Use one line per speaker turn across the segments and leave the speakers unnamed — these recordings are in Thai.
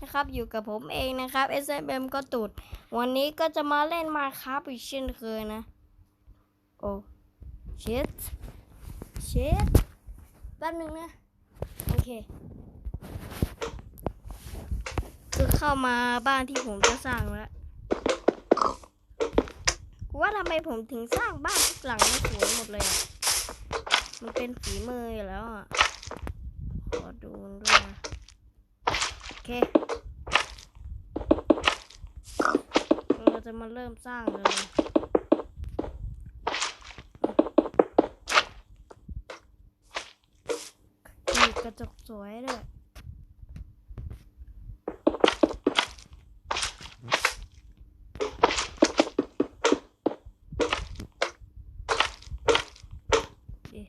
นะครับอยู่กับผมเองนะครับ S M M ก็ตูด วันนี้ก็จะมาเล่นมาครับอีกเช่นเคยนะ โอ้เช็ดเช็ดแป๊บหนึงนะ โอเคคือเข้ามาบ้านที่ผมจะสร้างแล้วว่าทำไมผมถึงสร้างบ้านทุกหลังไม่สวยหมดเลยอะ มันเป็นฝีมืออยู่แล้วอะ ขอดูด้วยนะ เค เราจะมาเริ่มสร้างเลยมีกระจกสวยด้วยเอ๊ะ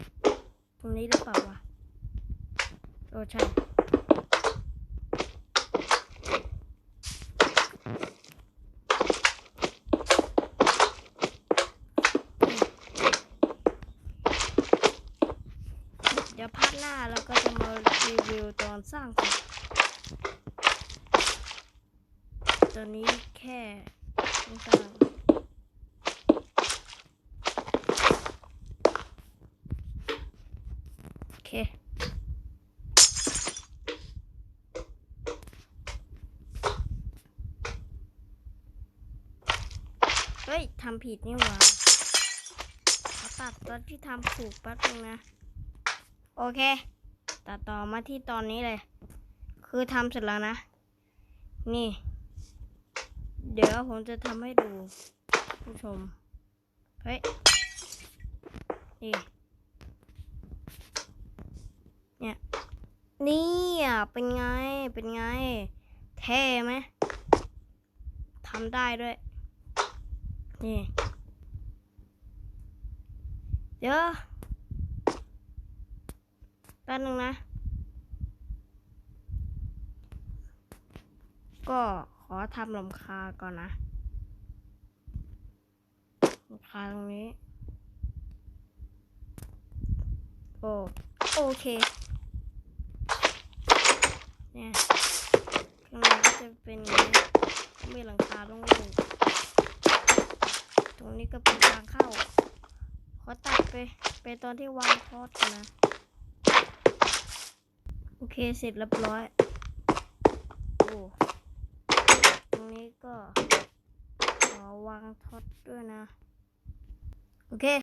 ตรงนี้หรือเปล่าวะโอ้ใช่ เดี๋ยวพัดหน้าแล้วก็จะมารีวิวตอนสร้างเสร็จตอนนี้แค่ต้องสร้างโอเคเฮ้ยทำผิดนี่หว่าตัดตอนที่ทำถูกแป๊บนึงนะ โอเค ตัดต่อมาที่ตอนนี้เลย คือทำเสร็จแล้วนะ นี่ เดี๋ยวผมจะทำให้ดูผู้ชม เฮ้ย นี่ เนี่ย นี่อะ เป็นไง เป็นไง เท่ไหมทำได้ด้วย นี่ เดี๋ยว แป๊บนึงนะ ก็ขอทำลำคาก่อนนะลำคาตรงนี้ โอ้โอเค เนี่ยข้างในก็จะเป็นอย่างนี้มีหลังคาลงลูตรงนี้ก็เป็นทางเข้า ขอตัดไป ไปตอนที่วางทอดนะ โอเคเสร็จเรียบร้อย โอ้ตรงนี้ก็ขอวางท็อตด้วยนะ โอเค